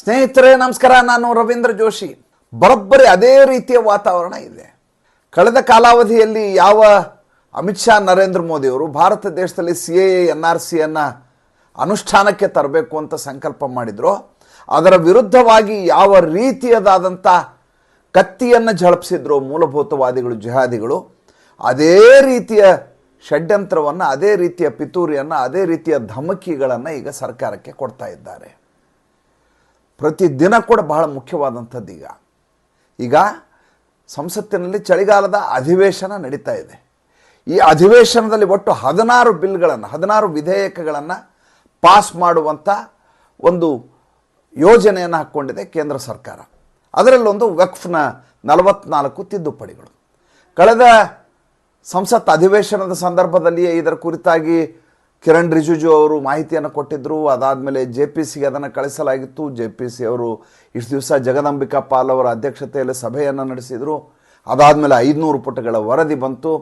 ಸ್ನೇಹಿತರೇ, ನಮಸ್ಕಾರ. ನಾನು ರವೀಂದ್ರ ಜೋಶಿ. ಬರೋಬ್ಬರಿ ಅದೇ ರೀತಿಯ ವಾತಾವರಣ ಇದೆ. ಕಳೆದ ಕಾಲಾವಧಿಯಲ್ಲಿ ಯಾವ ಅಮಿತ್ ಶಾ, ನರೇಂದ್ರ ಮೋದಿಯವರು ಭಾರತ ದೇಶದಲ್ಲಿ ಸಿ ಎ ಎನ್ ಆರ್ ಸಿಯನ್ನು ಅನುಷ್ಠಾನಕ್ಕೆ ತರಬೇಕು ಅಂತ ಸಂಕಲ್ಪ ಮಾಡಿದ್ರು. ಅದರ ವಿರುದ್ಧವಾಗಿ ಯಾವ ರೀತಿಯದಾದಂಥ ಕತ್ತಿಯನ್ನು ಝಳಪಿಸಿದ್ರು ಮೂಲಭೂತವಾದಿಗಳು, ಜಿಹಾದಿಗಳು, ಅದೇ ರೀತಿಯ ಷಡ್ಯಂತ್ರವನ್ನು, ಅದೇ ರೀತಿಯ ಪಿತೂರಿಯನ್ನು, ಅದೇ ರೀತಿಯ ಧಮಕಿಗಳನ್ನು ಈಗ ಸರ್ಕಾರಕ್ಕೆ ಕೊಡ್ತಾ ಇದ್ದಾರೆ. ಪ್ರತಿದಿನ ಕೂಡ ಬಹಳ ಮುಖ್ಯವಾದಂಥದ್ದು ಈಗ. ಈಗ ಸಂಸತ್ತಿನಲ್ಲಿ ಚಳಿಗಾಲದ ಅಧಿವೇಶನ ನಡೀತಾ ಇದೆ. ಈ ಅಧಿವೇಶನದಲ್ಲಿ ಒಟ್ಟು ಹದಿನಾರು ಬಿಲ್ಗಳನ್ನು, ಹದಿನಾರು ವಿಧೇಯಕಗಳನ್ನು ಪಾಸ್ ಮಾಡುವಂಥ ಒಂದು ಯೋಜನೆಯನ್ನು ಹಾಕ್ಕೊಂಡಿದೆ ಕೇಂದ್ರ ಸರ್ಕಾರ. ಅದರಲ್ಲೊಂದು ವಕ್ಫ್ನ ನಲವತ್ನಾಲ್ಕು ತಿದ್ದುಪಡಿಗಳು. ಕಳೆದ ಸಂಸತ್ ಅಧಿವೇಶನದ ಸಂದರ್ಭದಲ್ಲಿಯೇ ಇದರ ಕುರಿತಾಗಿ ಕಿರಣ್ ರಿಜಿಜು ಅವರು ಮಾಹಿತಿಯನ್ನು ಕೊಟ್ಟಿದ್ದರು ಅದಾದಮೇಲೆ ಜೆ ಪಿ ಸಿಗೆ ಅದನ್ನು ಕಳಿಸಲಾಗಿತ್ತು. ಜೆ ಪಿ ಸಿ ಅವರು ಇಷ್ಟು ದಿವಸ ಜಗದಂಬಿಕಾ ಪಾಲ್ ಅವರ ಅಧ್ಯಕ್ಷತೆಯಲ್ಲಿ ಸಭೆಯನ್ನು ನಡೆಸಿದರು. ಅದಾದಮೇಲೆ ಐದುನೂರು ಪುಟಗಳ ವರದಿ ಬಂತು.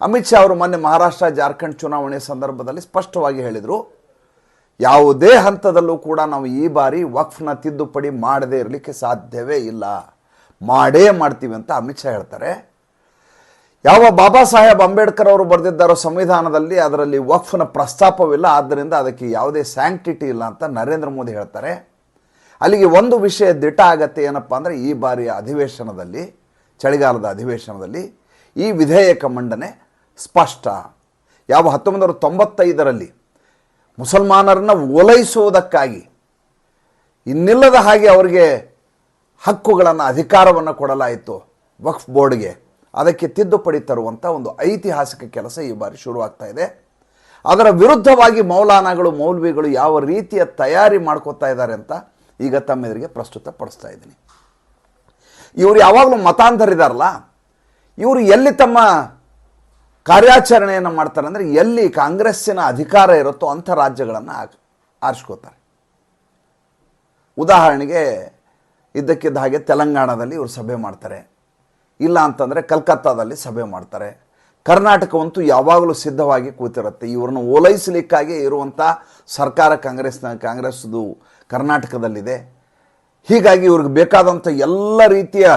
ಅಮಿತ್ ಶಾ ಅವರು ಮೊನ್ನೆ ಮಹಾರಾಷ್ಟ್ರ ಜಾರ್ಖಂಡ್ ಚುನಾವಣೆ ಸಂದರ್ಭದಲ್ಲಿ ಸ್ಪಷ್ಟವಾಗಿ ಹೇಳಿದರು. ಯಾವುದೇ ಹಂತದಲ್ಲೂ ಕೂಡ ನಾವು ಈ ಬಾರಿ ವಕ್ಫ್ನ ತಿದ್ದುಪಡಿ ಮಾಡದೇ ಇರಲಿಕ್ಕೆ ಸಾಧ್ಯವೇ ಇಲ್ಲ. ಮಾಡೇ ಮಾಡ್ತೀವಿ ಅಂತ ಅಮಿತ್ ಶಾ ಹೇಳ್ತಾರೆ. ಯಾವ ಬಾಬಾ ಸಾಹೇಬ್ ಅಂಬೇಡ್ಕರ್ ಅವರು ಬರೆದಿದ್ದಾರೋ ಸಂವಿಧಾನದಲ್ಲಿ ಅದರಲ್ಲಿ ವಕ್ಫ್ನ ಪ್ರಸ್ತಾಪವಿಲ್ಲ, ಆದ್ದರಿಂದ ಅದಕ್ಕೆ ಯಾವುದೇ ಸ್ಯಾಂಕ್ಟಿಟಿ ಇಲ್ಲ ಅಂತ ನರೇಂದ್ರ ಮೋದಿ ಹೇಳ್ತಾರೆ. ಅಲ್ಲಿಗೆ ಒಂದು ವಿಷಯ ದಿಟ ಆಗತ್ತೆ ಏನಪ್ಪ ಅಂದರೆ, ಈ ಬಾರಿಯ ಅಧಿವೇಶನದಲ್ಲಿ, ಚಳಿಗಾಲದ ಅಧಿವೇಶನದಲ್ಲಿ ಈ ವಿಧೇಯಕ ಮಂಡನೆ ಸ್ಪಷ್ಟ. ಯಾವ ಹತ್ತೊಂಬತ್ತು ನೂರ ತೊಂಬತ್ತೈದರಲ್ಲಿ ಮುಸಲ್ಮಾನರನ್ನು ಓಲೈಸುವುದಕ್ಕಾಗಿ ಇನ್ನಿಲ್ಲದ ಹಾಗೆ ಅವರಿಗೆ ಹಕ್ಕುಗಳನ್ನು, ಅಧಿಕಾರವನ್ನು ಕೊಡಲಾಯಿತು ವಕ್ಫ್ ಬೋರ್ಡ್ಗೆ. ಅದಕ್ಕೆ ತಿದ್ದುಪಡಿ ತರುವಂಥ ಒಂದು ಐತಿಹಾಸಿಕ ಕೆಲಸ ಈ ಬಾರಿ ಶುರುವಾಗ್ತಾ ಇದೆ. ಅದರ ವಿರುದ್ಧವಾಗಿ ಮೌಲಾನಾಗಳು, ಮೌಲ್ವಿಗಳು ಯಾವ ರೀತಿಯ ತಯಾರಿ ಮಾಡ್ಕೋತಾ ಇದ್ದಾರೆ ಅಂತ ಈಗ ತಮ್ಮೆದುರಿಗೆ ಪ್ರಸ್ತುತಪಡಿಸ್ತಾ ಇದ್ದೀನಿ. ಇವರು ಯಾವಾಗಲೂ ಮತಾಂಧರಿದಾರಲ್ಲ, ಇವರು ಎಲ್ಲಿ ತಮ್ಮ ಕಾರ್ಯಾಚರಣೆಯನ್ನು ಮಾಡ್ತಾರೆ ಅಂದರೆ ಎಲ್ಲಿ ಕಾಂಗ್ರೆಸ್ಸಿನ ಅಧಿಕಾರ ಇರುತ್ತೋ ಅಂಥ ರಾಜ್ಯಗಳನ್ನು ಆರಿಸ್ಕೋತಾರೆ. ಉದಾಹರಣೆಗೆ ಇದ್ದಕ್ಕಿದ್ದ ಹಾಗೆ ತೆಲಂಗಾಣದಲ್ಲಿ ಇವರು ಸಭೆ ಮಾಡ್ತಾರೆ. ಇಲ್ಲ ಅಂತಂದರೆ ಕಲ್ಕತ್ತಾದಲ್ಲಿ ಸಭೆ ಮಾಡ್ತಾರೆ. ಕರ್ನಾಟಕವಂತೂ ಯಾವಾಗಲೂ ಸಿದ್ಧವಾಗಿ ಕೂತಿರುತ್ತೆ. ಇವ್ರನ್ನ ಓಲೈಸಲಿಕ್ಕಾಗಿ ಇರುವಂಥ ಸರ್ಕಾರ ಕಾಂಗ್ರೆಸ್ನ, ಕಾಂಗ್ರೆಸ್ದು ಕರ್ನಾಟಕದಲ್ಲಿದೆ. ಹೀಗಾಗಿ ಇವ್ರಿಗೆ ಬೇಕಾದಂಥ ಎಲ್ಲ ರೀತಿಯ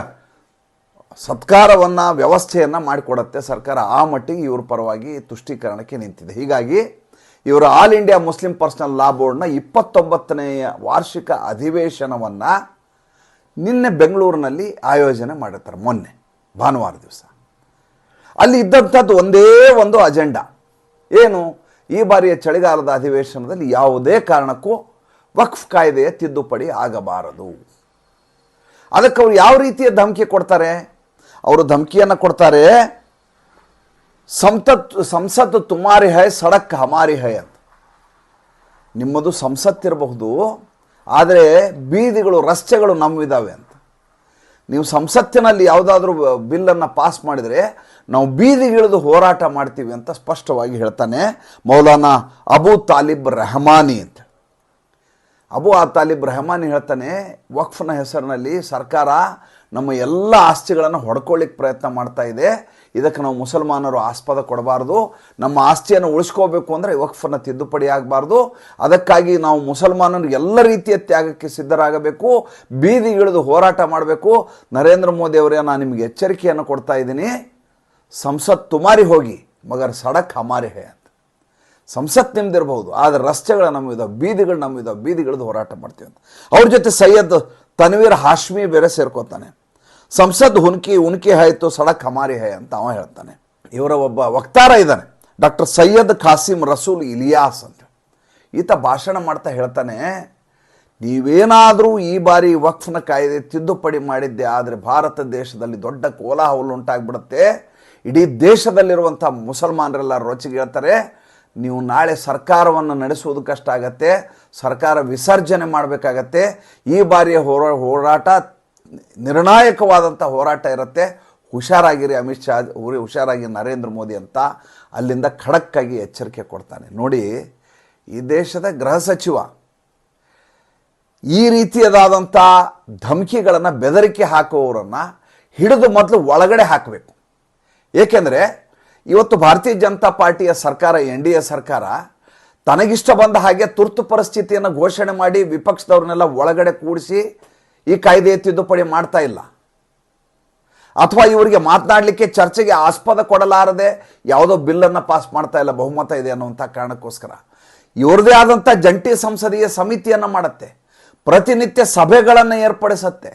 ಸತ್ಕಾರವನ್ನು, ವ್ಯವಸ್ಥೆಯನ್ನು ಮಾಡಿಕೊಡುತ್ತೆ ಸರ್ಕಾರ. ಆ ಮಟ್ಟಿಗೆ ಇವ್ರ ಪರವಾಗಿ ತುಷ್ಟೀಕರಣಕ್ಕೆ ನಿಂತಿದೆ. ಹೀಗಾಗಿ ಇವರು all India Muslim personal law ಬೋರ್ಡ್ನ ಇಪ್ಪತ್ತೊಂಬತ್ತನೆಯ ವಾರ್ಷಿಕ ಅಧಿವೇಶನವನ್ನು ನಿನ್ನೆ ಬೆಂಗಳೂರಿನಲ್ಲಿ ಆಯೋಜನೆ ಮಾಡಿರ್ತಾರೆ ಮೊನ್ನೆ. ಭಾನುವಾರ ದಿವಸ. ಅಲ್ಲಿ ಇದ್ದಂಥದ್ದು ಒಂದೇ ಒಂದು ಅಜೆಂಡಾ. ಏನು? ಈ ಬಾರಿಯ ಚಳಿಗಾಲದ ಅಧಿವೇಶನದಲ್ಲಿ ಯಾವುದೇ ಕಾರಣಕ್ಕೂ ವಕ್ಫ್ ಕಾಯ್ದೆಯ ತಿದ್ದುಪಡಿ ಆಗಬಾರದು. ಅದಕ್ಕೆ ಅವರು ಯಾವ ರೀತಿಯ ಧಮಕಿ ಕೊಡ್ತಾರೆ? ಅವರು ಧಮಕಿಯನ್ನು ಕೊಡ್ತಾರೆ, ಸಂಸತ್ ಸಂಸತ್ತು ತುಮಾರಿ ಹೈ, ಸಡಕ್ ಹಮಾರಿ ಹೈ ಅಂತ. ನಿಮ್ಮದು ಸಂಸತ್ತಿರಬಹುದು ಆದರೆ ಬೀದಿಗಳು, ರಸ್ತೆಗಳು ನಮ್ಮಿದಾವೆ ಅಂತ. ನೀವು ಸಂಸತ್ತಿನಲ್ಲಿ ಯಾವುದಾದ್ರೂ ಬಿಲ್ಲನ್ನು ಪಾಸ್ ಮಾಡಿದರೆ ನಾವು ಬೀದಿಗಿಳಿದು ಹೋರಾಟ ಮಾಡ್ತೀವಿ ಅಂತ ಸ್ಪಷ್ಟವಾಗಿ ಹೇಳ್ತಾನೆ ಮೌಲಾನಾ ಅಬು ತಾಲಿಬ್ ರೆಹಮಾನಿ ಅಂತ. ಅಬು ಆ ತಾಲಿಬ್ ರೆಹಮಾನಿ ಹೇಳ್ತಾನೆ, ವಕ್ಫ್ನ ಹೆಸರಿನಲ್ಲಿ ಸರ್ಕಾರ ನಮ್ಮ ಎಲ್ಲ ಆಸ್ತಿಗಳನ್ನು ಹೊಡ್ಕೊಳ್ಳಿಕ್ಕೆ ಪ್ರಯತ್ನ ಮಾಡ್ತಾ ಇದೆ. ಇದಕ್ಕೆ ನಾವು ಮುಸಲ್ಮಾನರು ಆಸ್ಪದ ಕೊಡಬಾರ್ದು. ನಮ್ಮ ಆಸ್ತಿಯನ್ನು ಉಳಿಸ್ಕೋಬೇಕು ಅಂದರೆ ವಕ್ಫನ್ನು ತಿದ್ದುಪಡಿ ಆಗಬಾರ್ದು. ಅದಕ್ಕಾಗಿ ನಾವು ಮುಸಲ್ಮಾನರು ಎಲ್ಲ ರೀತಿಯ ತ್ಯಾಗಕ್ಕೆ ಸಿದ್ಧರಾಗಬೇಕು. ಬೀದಿಗಿಳಿದು ಹೋರಾಟ ಮಾಡಬೇಕು. ನರೇಂದ್ರ ಮೋದಿ ಅವರೇ ನಾನು ನಿಮಗೆ ಎಚ್ಚರಿಕೆಯನ್ನು ಕೊಡ್ತಾ ಇದ್ದೀನಿ. ಸಂಸತ್ ತುಮಾರಿ ಹೋಗಿ, ಮಗರ್ ಸಡಕ್ ಹಮಾರಿ ಹೇ ಅಂತ. ಸಂಸತ್ ನಿಮ್ದಿರಬಹುದು ಆದರೆ ರಸ್ತೆಗಳ ನಮ್ಮಿದ ಬೀದಿಗಳು ನಮ್ಮಿದ ಬೀದಿಗಳದ್ದು ಹೋರಾಟ ಮಾಡ್ತೀವಿ ಅಂತ. ಅವ್ರ ಜೊತೆ ಸೈಯದ್ ತನ್ವೀರ್ ಹಾಶ್ಮಿ ಬೇರೆ ಸೇರ್ಕೋತಾನೆ. ಸಂಸದ್ ಹುನ್ಕಿ ಉನ್ಕಿ ಆಯಿತು ಸಡಕ್ ಹಮಾರಿ ಹೈ ಅಂತ ಅವ ಹೇಳ್ತಾನೆ. ಇವರ ಒಬ್ಬ ವಕ್ತಾರ ಇದ್ದಾನೆ ಡಾಕ್ಟರ್ ಸೈಯದ್ ಖಾಸಿಮ್ ರಸೂಲ್ ಇಲಿಯಾಸ್ ಅಂತ ಈತ ಭಾಷಣ ಮಾಡ್ತಾ ಹೇಳ್ತಾನೆ, ನೀವೇನಾದರೂ ಈ ಬಾರಿ ವಕ್ಫ್ನ ಕಾಯ್ದೆ ತಿದ್ದುಪಡಿ ಮಾಡಿದ್ದೆ, ಆದರೆ ಭಾರತ ದೇಶದಲ್ಲಿ ದೊಡ್ಡ ಕೋಲಾಹಲ ಉಂಟಾಗ್ಬಿಡುತ್ತೆ. ಇಡೀ ದೇಶದಲ್ಲಿರುವಂಥ ಮುಸಲ್ಮಾನರೆಲ್ಲ ರೊಚ್ಚಿಗೆ ಹೇಳ್ತಾರೆ, ನೀವು ನಾಳೆ ಸರ್ಕಾರವನ್ನು ನಡೆಸುವುದು ಕಷ್ಟ ಆಗತ್ತೆ, ಸರ್ಕಾರ ವಿಸರ್ಜನೆ ಮಾಡಬೇಕಾಗತ್ತೆ. ಈ ಬಾರಿಯ ಹೋರಾ, ಹೋರಾಟ ನಿರ್ಣಾಯಕವಾದಂಥ ಹೋರಾಟ ಇರುತ್ತೆ. ಹುಷಾರಾಗಿರಿ ಅಮಿತ್ ಶಾ ಹುರಿ ಹುಷಾರಾಗಿ ನರೇಂದ್ರ ಮೋದಿ ಅಂತ ಅಲ್ಲಿಂದ ಖಡಕ್ಕಾಗಿ ಎಚ್ಚರಿಕೆ ಕೊಡ್ತಾನೆ. ನೋಡಿ, ಈ ದೇಶದ ಗೃಹ ಸಚಿವ ಈ ರೀತಿಯದಾದಂಥ ಧಮಕಿಗಳನ್ನು ಬೆದರಿಕೆ ಹಾಕುವವರನ್ನು ಹಿಡಿದು ಮೊದಲು ಒಳಗಡೆ ಹಾಕಬೇಕು. ಏಕೆಂದರೆ, ಇವತ್ತು ಭಾರತೀಯ ಜನತಾ ಪಾರ್ಟಿಯ ಸರ್ಕಾರ, ಎನ್ ಡಿ ಎ ಸರ್ಕಾರ ತನಗಿಷ್ಟ ಬಂದ ಹಾಗೆ ತುರ್ತು ಪರಿಸ್ಥಿತಿಯನ್ನು ಘೋಷಣೆ ಮಾಡಿ ವಿಪಕ್ಷದವ್ರನ್ನೆಲ್ಲ ಒಳಗಡೆ ಕೂಡಿಸಿ ಈ ಕಾಯ್ದೆ ತಿದ್ದುಪಡಿ ಮಾಡ್ತಾ ಇಲ್ಲ. ಅಥವಾ ಇವರಿಗೆ ಮಾತನಾಡಲಿಕ್ಕೆ ಚರ್ಚೆಗೆ ಆಸ್ಪದ ಕೊಡಲಾರದೆ ಯಾವುದೋ ಬಿಲ್ಲನ್ನು ಪಾಸ್ ಮಾಡ್ತಾ ಇಲ್ಲ, ಬಹುಮತ ಇದೆ ಅನ್ನುವಂಥ ಕಾರಣಕ್ಕೋಸ್ಕರ. ಇವ್ರದೇ ಆದಂಥ ಜಂಟಿ ಸಂಸದೀಯ ಸಮಿತಿಯನ್ನು ಮಾಡುತ್ತೆ, ಪ್ರತಿನಿತ್ಯ ಸಭೆಗಳನ್ನು ಏರ್ಪಡಿಸುತ್ತೆ.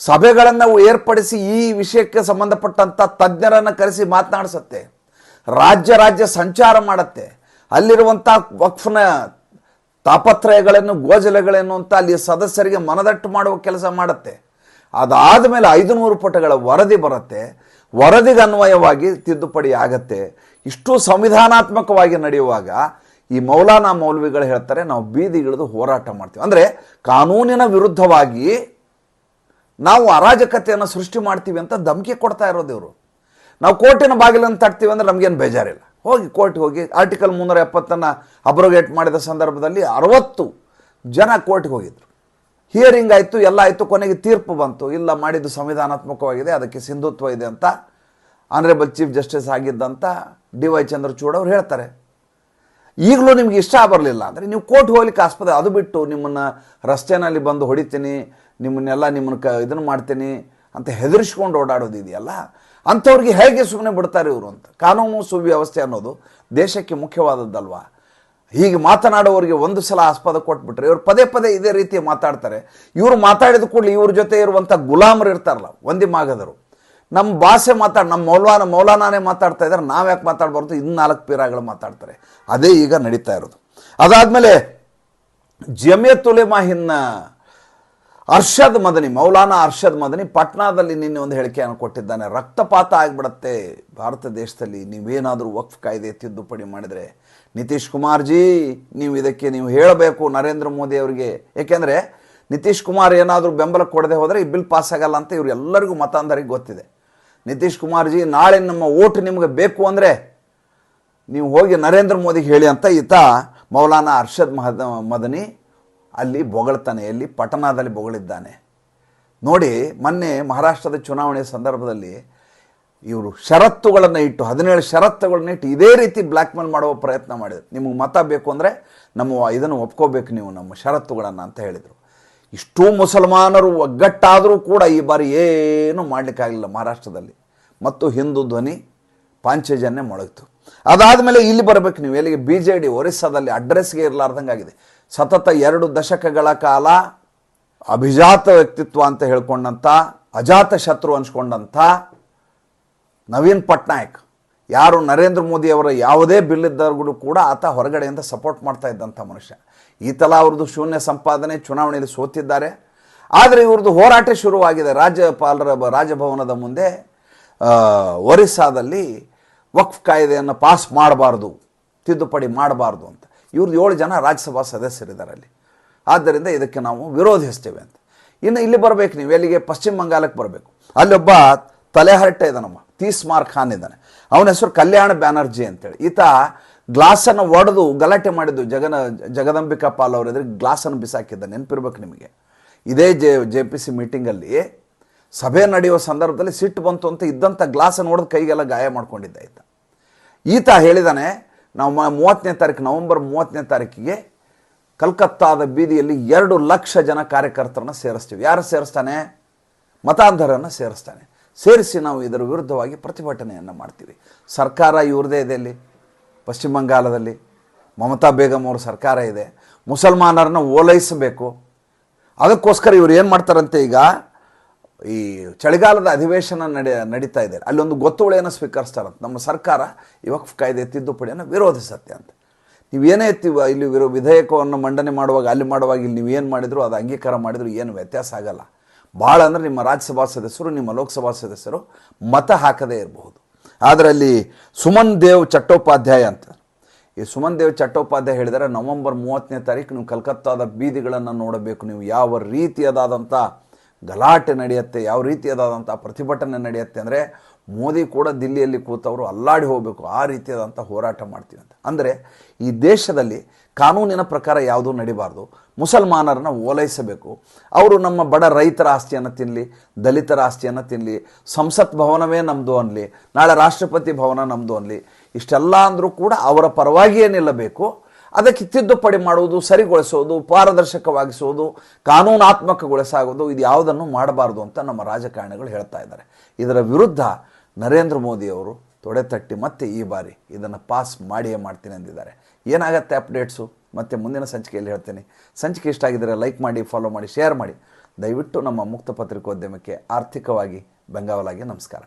ಸಭೆಗಳನ್ನು ಏರ್ಪಡಿಸಿ ಈ ವಿಷಯಕ್ಕೆ ಸಂಬಂಧಪಟ್ಟಂಥ ತಜ್ಞರನ್ನು ಕರೆಸಿ ಮಾತನಾಡಿಸುತ್ತೆ. ರಾಜ್ಯ ರಾಜ್ಯ ಸಂಚಾರ ಮಾಡುತ್ತೆ. ಅಲ್ಲಿರುವಂಥ ವಕ್ಫ್ನ ತಾಪತ್ರಯಗಳನ್ನು ಗೋಜಲೆಗಳೇನು ಅಂತ ಅಲ್ಲಿ ಸದಸ್ಯರಿಗೆ ಮನದಟ್ಟು ಮಾಡುವ ಕೆಲಸ ಮಾಡುತ್ತೆ. ಅದಾದ ಮೇಲೆ ಐದುನೂರು ಪುಟಗಳ ವರದಿ ಬರುತ್ತೆ. ವರದಿಗೆ ಅನ್ವಯವಾಗಿ ತಿದ್ದುಪಡಿ ಆಗತ್ತೆ. ಇಷ್ಟು ಸಂವಿಧಾನಾತ್ಮಕವಾಗಿ ನಡೆಯುವಾಗ ಈ ಮೌಲಾನಾ ಮೌಲ್ವಿಗಳು ಹೇಳ್ತಾರೆ, ನಾವು ಬೀದಿಗಿಳಿದು ಹೋರಾಟ ಮಾಡ್ತೀವಿ. ಅಂದರೆ ಕಾನೂನಿನ ವಿರುದ್ಧವಾಗಿ ನಾವು ಅರಾಜಕತೆಯನ್ನು ಸೃಷ್ಟಿ ಮಾಡ್ತೀವಿ ಅಂತ ಧಮಕಿ ಕೊಡ್ತಾ ಇರೋದು ಇವರು. ನಾವು ಕೋರ್ಟಿನ ಬಾಗಿಲನ್ನು ತಟ್ತೀವಿ ಅಂದರೆ ನಮಗೇನು ಬೇಜಾರಿಲ್ಲ. ಹೋಗಿ ಕೋರ್ಟ್ಗೆ ಹೋಗಿ ಆರ್ಟಿಕಲ್ ಮುನ್ನೂರ ಎಪ್ಪತ್ತನ್ನು ಅಬ್ರೋಗೇಟ್ ಮಾಡಿದ ಸಂದರ್ಭದಲ್ಲಿ ಅರವತ್ತು ಜನ ಕೋರ್ಟ್ಗೆ ಹೋಗಿದ್ರು. ಹಿಯರಿಂಗ್ ಆಯಿತು, ಎಲ್ಲ ಆಯಿತು, ಕೊನೆಗೆ ತೀರ್ಪು ಬಂತು. ಇಲ್ಲ, ಮಾಡಿದ್ದು ಸಂವಿಧಾನಾತ್ಮಕವಾಗಿದೆ, ಅದಕ್ಕೆ ಸಿಂಧುತ್ವ ಇದೆ ಅಂತ ಆನರೇಬಲ್ ಚೀಫ್ ಜಸ್ಟಿಸ್ ಆಗಿದ್ದಂಥ ಡಿ ವೈ ಚಂದ್ರಚೂಡ್ ಅವರು ಹೇಳ್ತಾರೆ. ಈಗಲೂ ನಿಮ್ಗೆ ಇಷ್ಟ ಬರಲಿಲ್ಲ ಅಂದರೆ ನೀವು ಕೋರ್ಟ್ ಹೋಗ್ಲಿಕ್ಕೆ ಆಸ್ಪದ ಅದು ಬಿಟ್ಟು ನಿಮ್ಮನ್ನು ರಸ್ತೆನಲ್ಲಿ ಬಂದು ಹೊಡಿತೀನಿ, ನಿಮ್ಮನ್ನೆಲ್ಲ ನಿಮ್ಮನ್ನು ಕ ಇದನ್ನು ಮಾಡ್ತೀನಿ ಅಂತ ಹೆದರಿಸ್ಕೊಂಡು ಓಡಾಡೋದು ಇದೆಯಲ್ಲ ಅಂಥವ್ರಿಗೆ ಹೇಗೆ ಸುಮ್ಮನೆ ಬಿಡ್ತಾರೆ ಇವರು ಅಂತ? ಕಾನೂನು ಸುವ್ಯವಸ್ಥೆ ಅನ್ನೋದು ದೇಶಕ್ಕೆ ಮುಖ್ಯವಾದದ್ದಲ್ವಾ? ಹೀಗೆ ಮಾತನಾಡುವವರಿಗೆ ಒಂದು ಸಲ ಆಸ್ಪದ ಕೊಟ್ಬಿಟ್ರೆ, ಇವರು ಪದೇ ಪದೇ ಇದೇ ರೀತಿ ಮಾತಾಡ್ತಾರೆ. ಇವರು ಮಾತಾಡಿದ ಕೂಡಲೇ ಇವ್ರ ಜೊತೆ ಇರುವಂಥ ಗುಲಾಮರು ಇರ್ತಾರಲ್ಲ, ಒಂದಿ ಮಾಗದರು. ನಮ್ಮ ಭಾಷೆ ಮಾತಾಡಿ ನಮ್ಮ ಮೌಲಾನ ಮೌಲಾನಾನೇ ಮಾತಾಡ್ತಾ ಇದ್ದಾರೆ, ನಾವು ಯಾಕೆ ಮಾತಾಡಬಾರ್ದು? ಇನ್ನು ನಾಲ್ಕು ಪೀರಾಗಳು ಮಾತಾಡ್ತಾರೆ. ಅದೇ ಈಗ ನಡೀತಾ ಇರೋದು. ಅದಾದಮೇಲೆ ಜಮಿಯತುಲೆಮಾಹಿನ್ನ ಅರ್ಷದ್ ಮದನಿ, ಮೌಲಾನಾ ಅರ್ಷದ್ ಮದನಿ ಪಟ್ನಾದಲ್ಲಿ ನಿನ್ನೆ ಒಂದು ಹೇಳಿಕೆಯನ್ನು ಕೊಟ್ಟಿದ್ದಾನೆ. ರಕ್ತಪಾತ ಆಗಿಬಿಡತ್ತೆ. ಭಾರತ ದೇಶದಲ್ಲಿ ನೀವೇನಾದರೂ ವಕ್ಫ್ ಕಾಯ್ದೆ ತಿದ್ದುಪಡಿ ಮಾಡಿದರೆ, ನಿತೀಶ್ ಕುಮಾರ್ ಜಿ ನೀವು ಇದಕ್ಕೆ ನೀವು ಹೇಳಬೇಕು ನರೇಂದ್ರ ಮೋದಿ ಅವರಿಗೆ. ಏಕೆಂದರೆ, ನಿತೀಶ್ ಕುಮಾರ್ ಏನಾದರೂ ಬೆಂಬಲ ಕೊಡದೆ ಹೋದರೆ ಈ ಬಿಲ್ ಪಾಸ್ ಆಗಲ್ಲ ಅಂತ ಇವ್ರು ಎಲ್ಲರಿಗೂ ಮತಾಂಧರಿಗೆ ಗೊತ್ತಿದೆ. ನಿತೀಶ್ ಕುಮಾರ್ ಜಿ ನಾಳೆ ನಮ್ಮ ಓಟ್ ನಿಮಗೆ ಬೇಕು ಅಂದರೆ ನೀವು ಹೋಗಿ ನರೇಂದ್ರ ಮೋದಿಗೆ ಹೇಳಿ ಅಂತ ಈತ ಮೌಲಾನಾ ಅರ್ಷದ್ ಮಹದ ಮದನಿ ಅಲ್ಲಿ ಬೊಗಳ್ತಾನೆ ಎಲ್ಲಿ ಪಟನಾದಲ್ಲಿ ಬೊಗಳಿದ್ದಾನೆ. ನೋಡಿ, ಮೊನ್ನೆ ಮಹಾರಾಷ್ಟ್ರದ ಚುನಾವಣೆ ಸಂದರ್ಭದಲ್ಲಿ ಇವರು ಷರತ್ತುಗಳನ್ನು ಇಟ್ಟು, ಹದಿನೇಳು ಷರತ್ತುಗಳನ್ನ ಇಟ್ಟು ಇದೇ ರೀತಿ ಬ್ಲ್ಯಾಕ್ ಮೇಲ್ ಮಾಡುವ ಪ್ರಯತ್ನ ಮಾಡಿದರು. ನಿಮಗೆ ಮತ ಬೇಕು ಅಂದರೆ ನಮ್ಮ ಇದನ್ನು ಒಪ್ಕೋಬೇಕು ನೀವು, ನಮ್ಮ ಷರತ್ತುಗಳನ್ನು ಅಂತ ಹೇಳಿದರು. ಇಷ್ಟೂ ಮುಸಲ್ಮಾನರು ಒಗ್ಗಟ್ಟಾದರೂ ಕೂಡ ಈ ಬಾರಿ ಏನೂ ಮಾಡಲಿಕ್ಕಾಗಲಿಲ್ಲ ಮಹಾರಾಷ್ಟ್ರದಲ್ಲಿ. ಮತ್ತು ಹಿಂದೂ ಧ್ವನಿ ಪಾಂಚಜನ್ಯ ಮೊಳಗಿತು. ಅದಾದಮೇಲೆ ಇಲ್ಲಿ ಬರಬೇಕು ನೀವು. ಎಲ್ಲಿಗೆ? ಬಿ ಜೆ ಡಿ ಒರಿಸ್ಸಾದಲ್ಲಿ ಅಡ್ರೆಸ್ಗೆ ಇರಲಾರ್ದಂಗೆ ಆಗಿದೆ ಸತತ ಎರಡು ದಶಕಗಳ ಕಾಲ ಅಭಿಜಾತ ವ್ಯಕ್ತಿತ್ವ ಅಂತ ಹೇಳ್ಕೊಂಡಂಥ, ಅಜಾತ ಶತ್ರು ಅನ್ಸ್ಕೊಂಡಂಥ ನವೀನ್ ಪಟ್ನಾಯಕ್. ಯಾರು? ನರೇಂದ್ರ ಮೋದಿ ಅವರ ಯಾವುದೇ ಬಿಲ್ ಇದ್ದವ್ರಿಗೂ ಕೂಡ ಆತ ಹೊರಗಡೆಯಿಂದ ಸಪೋರ್ಟ್ ಮಾಡ್ತಾ ಇದ್ದಂಥ ಮನುಷ್ಯ. ಈ ತಲ ಅವ್ರದ್ದು ಶೂನ್ಯ ಸಂಪಾದನೆ ಚುನಾವಣೆಯಲ್ಲಿ ಸೋತಿದ್ದಾರೆ. ಆದರೆ ಇವ್ರದ್ದು ಹೋರಾಟ ಶುರುವಾಗಿದೆ. ರಾಜ್ಯಪಾಲರ ರಾಜಭವನದ ಮುಂದೆ ಒರಿಸ್ಸಾದಲ್ಲಿ ವಕ್ಫ್ ಕಾಯ್ದೆಯನ್ನು ಪಾಸ್ ಮಾಡಬಾರ್ದು, ತಿದ್ದುಪಡಿ ಮಾಡಬಾರ್ದು ಅಂತ. ಇವ್ರದ್ದು ಏಳು ಜನ ರಾಜ್ಯಸಭಾ ಸದಸ್ಯರಿದ್ದಾರೆ ಅಲ್ಲಿ ಆದ್ದರಿಂದ ಇದಕ್ಕೆ ನಾವು ವಿರೋಧಿಸ್ತೇವೆ ಅಂತ. ಇನ್ನು ಇಲ್ಲಿ ಬರಬೇಕು ನೀವು, ಎಲ್ಲಿಗೆ? ಪಶ್ಚಿಮ ಬಂಗಾಲಕ್ಕೆ ಬರಬೇಕು. ಅಲ್ಲೊಬ್ಬ ತಲೆಹರಟ್ಟೆ ಇದ್ದಾನಮ್ಮ ತೀಸ್ಮಾರ್ ಖಾನ್ ಇದ್ದಾನೆ ಅವನ ಹೆಸರು ಕಲ್ಯಾಣ ಬ್ಯಾನರ್ಜಿ ಅಂತೇಳಿ. ಈತ ಗ್ಲಾಸನ್ನು ಒಡೆದು ಗಲಾಟೆ ಮಾಡಿದ್ದು ಜಗನ, ಜಗದಂಬಿಕಾ ಪಾಲ್ ಅವ್ರ ಎದುರಿಗೆ ಗ್ಲಾಸನ್ನು ಬಿಸಾಕಿದ್ದ ನೆನಪಿರ್ಬೇಕು ನಿಮಗೆ. ಇದೇ ಜೆ ಜೆ ಪಿ ಸಿ ಮೀಟಿಂಗಲ್ಲಿ ಸಭೆ ನಡೆಯುವ ಸಂದರ್ಭದಲ್ಲಿ ಸಿಟ್ಟು ಬಂತು ಅಂತ ಇದ್ದಂಥ ಗ್ಲಾಸನ್ನು ಹೊಡೆದು ಕೈಗೆಲ್ಲ ಗಾಯ ಮಾಡ್ಕೊಂಡಿದ್ದ ಈತ. ಈತ ಹೇಳಿದಾನೆ, ನಾವು ಮೂವತ್ತನೇ ತಾರೀಕು, ನವೆಂಬರ್ ಮೂವತ್ತನೇ ತಾರೀಕಿಗೆ ಕಲ್ಕತ್ತಾದ ಬೀದಿಯಲ್ಲಿ ಎರಡು ಲಕ್ಷ ಜನ ಕಾರ್ಯಕರ್ತರನ್ನ ಸೇರಿಸ್ತೀವಿ. ಯಾರು ಸೇರಿಸ್ತಾನೆ? ಮತಾಂಧರನ್ನು ಸೇರಿಸ್ತಾನೆ. ಸೇರಿಸಿ ನಾವು ಇದರ ವಿರುದ್ಧವಾಗಿ ಪ್ರತಿಭಟನೆಯನ್ನು ಮಾಡ್ತೀವಿ. ಸರ್ಕಾರ ಇವ್ರದೇ ಇದೆ ಇಲ್ಲಿ, ಪಶ್ಚಿಮ ಬಂಗಾಳದಲ್ಲಿ. ಮಮತಾ ಬೇಗಂ ಅವ್ರ ಸರ್ಕಾರ ಇದೆ. ಮುಸಲ್ಮಾನರನ್ನ ಓಲೈಸಬೇಕು. ಅದಕ್ಕೋಸ್ಕರ ಇವ್ರು ಏನು ಮಾಡ್ತಾರಂತೆ ಈಗ? ಈ ಚಳಿಗಾಲದ ಅಧಿವೇಶನ ನಡೆ, ನಡೀತಾ ಇದೆ. ಅಲ್ಲೊಂದು ಗೊತ್ತುವಳಿಯನ್ನು ಸ್ವೀಕರಿಸ್ತಾರಂತ. ನಮ್ಮ ಸರ್ಕಾರ ಈ ವಕ್ಫ್ ಕಾಯ್ದೆ ತಿದ್ದುಪಡಿಯನ್ನು ವಿರೋಧಿಸುತ್ತೆ ಅಂತ. ನೀವೇನೇ ಎತ್ತಿವ ಇಲ್ಲಿ ವಿರೋ, ವಿಧೇಯಕವನ್ನು ಮಂಡನೆ ಮಾಡುವಾಗ, ಅಲ್ಲಿ ಮಾಡುವಾಗ ಇಲ್ಲಿ ನೀವೇನು ಮಾಡಿದ್ರು, ಅದು ಅಂಗೀಕಾರ ಮಾಡಿದ್ರು, ಏನು ವ್ಯತ್ಯಾಸ ಆಗಲ್ಲ. ಭಾಳ ಅಂದರೆ ನಿಮ್ಮ ರಾಜ್ಯಸಭಾ ಸದಸ್ಯರು, ನಿಮ್ಮ ಲೋಕಸಭಾ ಸದಸ್ಯರು ಮತ ಹಾಕದೇ ಇರಬಹುದು. ಆದರೆ ಅಲ್ಲಿ ಸುಮನ್ ದೇವ್ ಚಟ್ಟೋಪಾಧ್ಯಾಯ ಅಂತ. ಈ ಸುಮನ್ ದೇವ್ ಚಟ್ಟೋಪಾಧ್ಯಾಯ ಹೇಳಿದರೆ, ನವೆಂಬರ್ ಮೂವತ್ತನೇ ತಾರೀಕು ನೀವು ಕಲ್ಕತ್ತಾದ ಬೀದಿಗಳನ್ನು ನೋಡಬೇಕು. ನೀವು ಯಾವ ರೀತಿಯದಾದಂಥ ಗಲಾಟೆ ನಡೆಯುತ್ತೆ, ಯಾವ ರೀತಿಯಾದಂಥ ಪ್ರತಿಭಟನೆ ನಡೆಯುತ್ತೆ ಅಂದರೆ ಮೋದಿ ಕೂಡ ದಿಲ್ಲಿಯಲ್ಲಿ ಕೂತವರು ಅಲ್ಲಾಡಿ ಹೋಗಬೇಕು, ಆ ರೀತಿಯಾದಂಥ ಹೋರಾಟ ಮಾಡ್ತೀವಿ ಅಂತ. ಅಂದರೆ ಈ ದೇಶದಲ್ಲಿ ಕಾನೂನಿನ ಪ್ರಕಾರ ಯಾವುದೂ ನಡಿಬಾರ್ದು, ಮುಸಲ್ಮಾನರನ್ನು ಓಲೈಸಬೇಕು, ಅವರು ನಮ್ಮ ಬಡ ರೈತರ ಆಸ್ತಿಯನ್ನು ತಿನ್ನಲಿ ದಲಿತರ ಆಸ್ತಿಯನ್ನು ತಿನ್ನಲಿ ಸಂಸತ್ ಭವನವೇ ನಮ್ಮದು ಅನ್ನಲಿ ನಾಳೆ ರಾಷ್ಟ್ರಪತಿ ಭವನ ನಮ್ಮದು ಅನ್ನಲಿ ಇಷ್ಟೆಲ್ಲ ಅಂದರೂ ಕೂಡ ಅವರ ಪರವಾಗಿಯೇ ನಿಲ್ಲಬೇಕು ಅದಕ್ಕೆ ತಿದ್ದುಪಡಿ ಮಾಡುವುದು ಸರಿಗೊಳಿಸೋದು ಪಾರದರ್ಶಕವಾಗಿಸುವುದು ಕಾನೂನಾತ್ಮಕಗೊಳಿಸಾಗೋದು ಇದು ಯಾವುದನ್ನು ಮಾಡಬಾರ್ದು ಅಂತ ನಮ್ಮ ರಾಜಕಾರಣಿಗಳು ಹೇಳ್ತಾ ಇದ್ದಾರೆ. ಇದರ ವಿರುದ್ಧ ನರೇಂದ್ರ ಮೋದಿಯವರು ತೊಡೆ ತಟ್ಟಿ ಮತ್ತೆ ಈ ಬಾರಿ ಇದನ್ನು ಪಾಸ್ ಮಾಡಿಯೇ ಮಾಡ್ತೀನಿ ಅಂದಿದ್ದಾರೆ. ಏನಾಗತ್ತೆ ಅಪ್ಡೇಟ್ಸು? ಮತ್ತು ಮುಂದಿನ ಸಂಚಿಕೆಯಲ್ಲಿ ಹೇಳ್ತೀನಿ. ಸಂಚಿಕೆ ಇಷ್ಟ ಆಗಿದ್ದರೆ ಲೈಕ್ ಮಾಡಿ ಫಾಲೋ ಮಾಡಿ ಶೇರ್ ಮಾಡಿ. ದಯವಿಟ್ಟು ನಮ್ಮ ಮುಕ್ತ ಪತ್ರಿಕೋದ್ಯಮಕ್ಕೆ ಆರ್ಥಿಕವಾಗಿ ಬೆಂಗಾವಲಾಗಿ ನಮಸ್ಕಾರ.